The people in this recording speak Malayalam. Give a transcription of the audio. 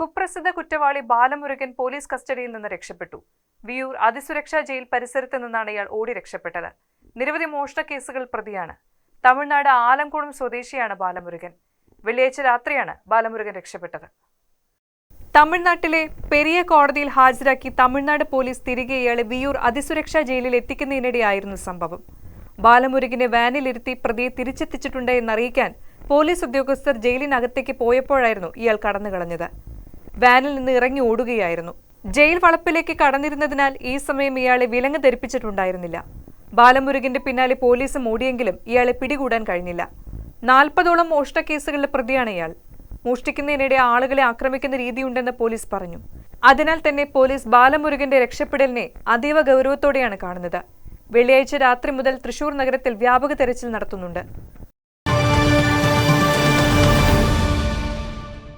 കുപ്രസിദ്ധ കുറ്റവാളി ബാലമുരുകൻ പോലീസ് കസ്റ്റഡിയിൽ നിന്ന് രക്ഷപ്പെട്ടു. വിയൂർ അതിസുരക്ഷാ ജയിൽ പരിസരത്ത് നിന്നാണ് ഇയാൾ ഓടി രക്ഷപ്പെട്ടത്. നിരവധി മോഷണ കേസുകൾ പ്രതിയാണ്. തമിഴ്നാട് ആലംകുളം സ്വദേശിയാണ് ബാലമുരുകൻ. വെള്ളിയാഴ്ച രാത്രിയാണ് ബാലമുരുകൻ രക്ഷപ്പെട്ടത്. തമിഴ്നാട്ടിലെ പെരിയ കോടതിയിൽ ഹാജരാക്കി തമിഴ്നാട് പോലീസ് തിരികെ ഇയാളെ വിയൂർ അതിസുരക്ഷാ ജയിലിൽ എത്തിക്കുന്നതിനിടെയായിരുന്നു സംഭവം. ബാലമുരുകിനെ വാനിലിരുത്തി പ്രതിയെ തിരിച്ചെത്തിച്ചിട്ടുണ്ട് എന്നറിയിക്കാൻ പോലീസ് ഉദ്യോഗസ്ഥർ ജയിലിനകത്തേക്ക് പോയപ്പോഴായിരുന്നു ഇയാൾ കടന്നുകളഞ്ഞത്. വാനിൽ നിന്ന് ഇറങ്ങി ഓടുകയായിരുന്നു. ജയിൽ വളപ്പിലേക്ക് കടന്നിരുന്നതിനാൽ ഈ സമയം ഇയാളെ വിലങ്ങ് ധരിപ്പിച്ചിട്ടുണ്ടായിരുന്നില്ല. ബാലമുരുകന്റെ പിന്നാലെ പോലീസ് ഓടിയെങ്കിലും ഇയാളെ പിടികൂടാൻ കഴിഞ്ഞില്ല. നാൽപ്പതോളം മോഷ്ട കേസുകളിലെ പ്രതിയാണ് ഇയാൾ. മോഷ്ടിക്കുന്നതിനിടെ ആളുകളെ ആക്രമിക്കുന്ന രീതിയുണ്ടെന്ന് പോലീസ് പറഞ്ഞു. അതിനാൽ തന്നെ പോലീസ് ബാലമുരുകന്റെ രക്ഷപ്പെടലിനെ അതീവ ഗൗരവത്തോടെയാണ് കാണുന്നത്. വെള്ളിയാഴ്ച രാത്രി മുതൽ തൃശൂർ നഗരത്തിൽ വ്യാപക തെരച്ചിൽ നടത്തുന്നുണ്ട്.